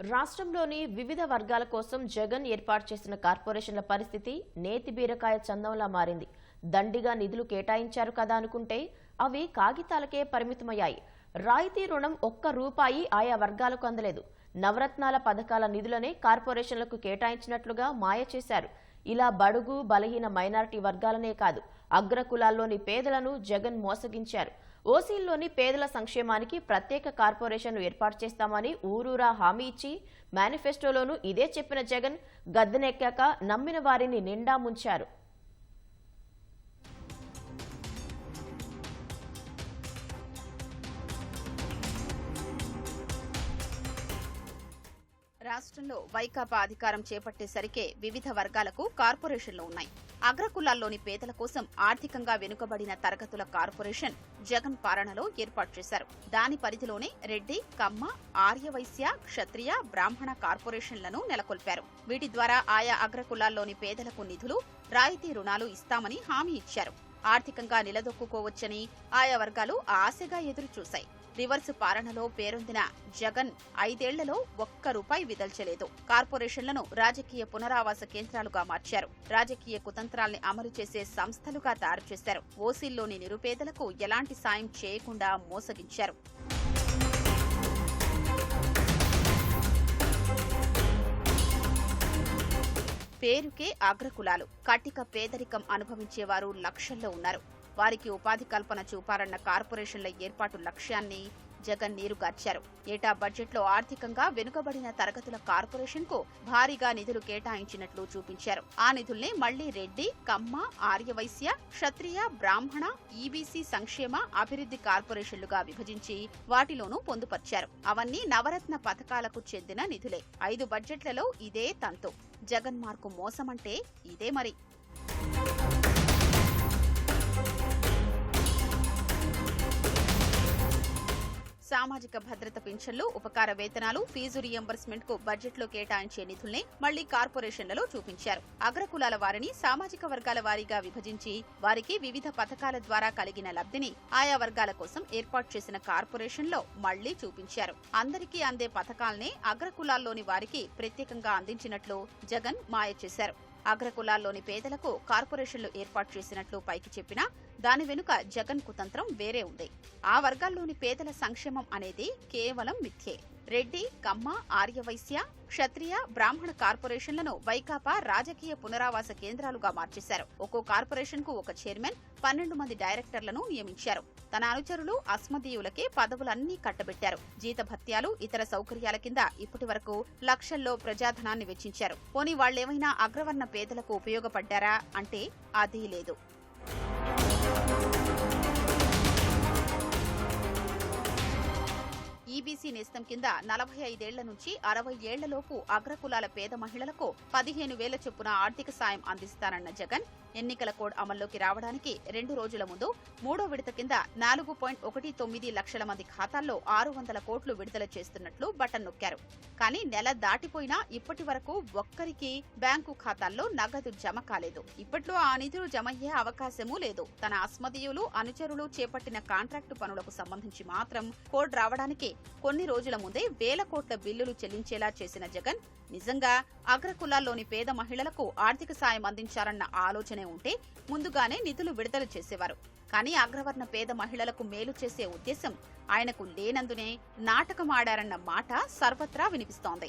రాష్ట్రంలోని వివిధ వర్గాల కోసం జగన్ ఏర్పాటు చేసిన కార్పొరేషన్ల పరిస్థితి నేతి బీరకాయ చందంలా మారింది. దండిగా నిధులు కేటాయించారు కదా అనుకుంటే అవి కాగితాలకే పరిమితమయ్యాయి. రాయితీ రుణం ఒక్క రూపాయి ఆయా వర్గాలకు అందలేదు. నవరత్నాల పథకాల నిధులనే కార్పొరేషన్లకు కేటాయించినట్లుగా మాయ చేశారు. ఇలా బడుగు బలహీన మైనారిటీ వర్గాలనే కాదు అగ్రకులాల్లోని పేదలను జగన్ మోసగించారు. ఓసీల్లోని పేదల సంక్షేమానికి ప్రత్యేక కార్పొరేషన్ను ఏర్పాటు చేస్తామని ఊరూరా హామీ ఇచ్చి మేనిఫెస్టోలోనూ ఇదే చెప్పిన జగన్ గద్దెనెక్కాక నమ్మిన వారిని నిండా ముంచారు. రాష్ట్రంలో వైకాపా అధికారం చేపట్టేసరికే వివిధ వర్గాలకు కార్పొరేషన్లు ఉన్నాయి. అగ్రకులాల్లోని పేదల కోసం ఆర్థికంగా వెనుకబడిన తరగతుల కార్పొరేషన్ జగన్ పాలనలో ఏర్పాటు చేశారు. దాని పరిధిలోనే రెడ్డి కమ్మ ఆర్యవైశ్య క్షత్రియ బ్రాహ్మణ కార్పొరేషన్లను నెలకొల్పారు. వీటి ద్వారా ఆయా అగ్రకులాల్లోని పేదలకు నిధులు రాయితీ రుణాలు ఇస్తామని హామీ ఇచ్చారు. ఆర్థికంగా నిలదొక్కుకోవచ్చని ఆయా వర్గాలు ఆశగా ఎదురుచూశాయి. రివర్స్ పాలనలో పేరొందిన జగన్ ఐదేళ్ళలో ఒక్క రూపాయి విదల్చలేదు. కార్పొరేషన్లను రాజకీయ పునరావాస కేంద్రాలుగా మార్చారు. రాజకీయ కుతంత్రాల్ని అమలు చేసే సంస్థలుగా తయారు చేశారు. ఓసీల్లోని నిరుపేదలకు ఎలాంటి సాయం చేయకుండా మోసగించారు. పేరుకే అగ్రకులాలు. కటిక పేదరికం అనుభవించేవారు లక్షల్లో ఉన్నారు. వారికి ఉపాధి కల్పన చూపాలన్న కార్పొరేషన్ల ఏర్పాటు లక్ష్యాన్ని జగన్ నీరుగార్చారు. ఏటా బడ్జెట్లో ఆర్థికంగా వెనుకబడిన తరగతుల కార్పొరేషన్కు భారీగా నిధులు కేటాయించినట్లు చూపించారు. ఆ నిధుల్ని మళ్ళీ రెడ్డి కమ్మ ఆర్యవైశ్య క్షత్రియ బ్రాహ్మణ ఈబీసీ సంక్షేమ అభివృద్ధి కార్పొరేషన్లుగా విభజించి వాటిలోనూ పొందుపర్చారు. అవన్నీ నవరత్న పథకాలకు చెందిన నిధులే. ఐదు బడ్జెట్లలో ఇదే తంతు. జగన్ మార్కు మోసమంటే ఇదే మరి. సామాజిక భద్రత పింఛన్లు ఉపకార వేతనాలు ఫీజు రియంబర్స్మెంట్కు బడ్జెట్లో కేటాయించే నిధుల్ని మళ్ళీ కార్పొరేషన్లలో చూపించారు. అగ్రకులాల వారిని సామాజిక వర్గాల వారీగా విభజించి వారికి వివిధ పథకాల ద్వారా కలిగిన లబ్ధిని ఆయా వర్గాల కోసం ఏర్పాటు చేసిన కార్పొరేషన్లో మళ్ళీ చూపించారు. అందరికీ అందే పథకాల్నే అగ్రకులాల్లోని వారికి ప్రత్యేకంగా అందించినట్లు జగన్ మాయ చేశారు. అగ్రకులాల్లోని పేదలకు కార్పొరేషన్లు ఏర్పాటు చేసినట్లు పైకి చెప్పినా దాని వెనుక జగన్ కుతంత్రం వేరే ఉంది. ఆ వర్గాల్లోని పేదల సంక్షేమం అనేది కేవలం మిథ్యే. రెడ్డి కమ్మ ఆర్యవైశ్య క్షత్రియ బ్రాహ్మణ కార్పొరేషన్లను వైకాపా రాజకీయ పునరావాస కేంద్రాలుగా మార్చేశారు. ఒక్కో కార్పొరేషన్కు ఒక చైర్మన్ పన్నెండు మంది డైరెక్టర్లను నియమించారు. తన అనుచరులు అస్మదీయులకే పదవులన్నీ కట్టబెట్టారు. జీతభత్యాలు ఇతర సౌకర్యాల కింద ఇప్పటి వరకు లక్షల్లో ప్రజాధనాన్ని వెచ్చించారు. పోనీ వాళ్ళేమైనా అగ్రవర్ణ పేదలకు ఉపయోగపడ్డారా? అంటే అదీ లేదు. ఈబీసీ నేస్తం కింద నలభై ఐదేళ్ళ నుంచి అరవై ఏళ్ళలోపు అగ్రకులాల పేద మహిళలకు పదిహేను వేల చొప్పున ఆర్థిక సాయం అందిస్తానన్న జగన్. ఎన్నికల కోడ్ అమల్లోకి రావడానికి రెండు రోజుల ముందు మూడో విడత కింద నాలుగు పాయింట్ ఒకటి తొమ్మిది లక్షల మంది ఖాతాల్లో ఆరు వందల కోట్లు విడుదల చేస్తున్నట్లు బటన్ నొక్కారు. కానీ నెల దాటిపోయినా ఇప్పటి వరకు ఒక్కరికి బ్యాంకు ఖాతాల్లో నగదు జమ కాలేదు. ఇప్పట్లో ఆ నిధులు జమయ్యే అవకాశమూ లేదు. తన అస్మదీయులు అనుచరులు చేపట్టిన కాంట్రాక్టు పనులకు సంబంధించి మాత్రం కోడ్ రావడానికి కొన్ని రోజుల ముందే వేల కోట్ల బిల్లులు చెల్లించేలా చేసిన జగన్ నిజంగా అగ్రకులాల్లోని పేద మహిళలకు ఆర్థిక సాయం అందించారన్న ఆలోచనే ఉంటే ముందుగానే నిధులు విడుదల చేసేవారు. కానీ అగ్రవర్ణ పేద మహిళలకు మేలు చేసే ఉద్దేశం ఆయనకు లేనందునే నాటకమాడారన్న మాట సర్వత్రా వినిపిస్తోంది.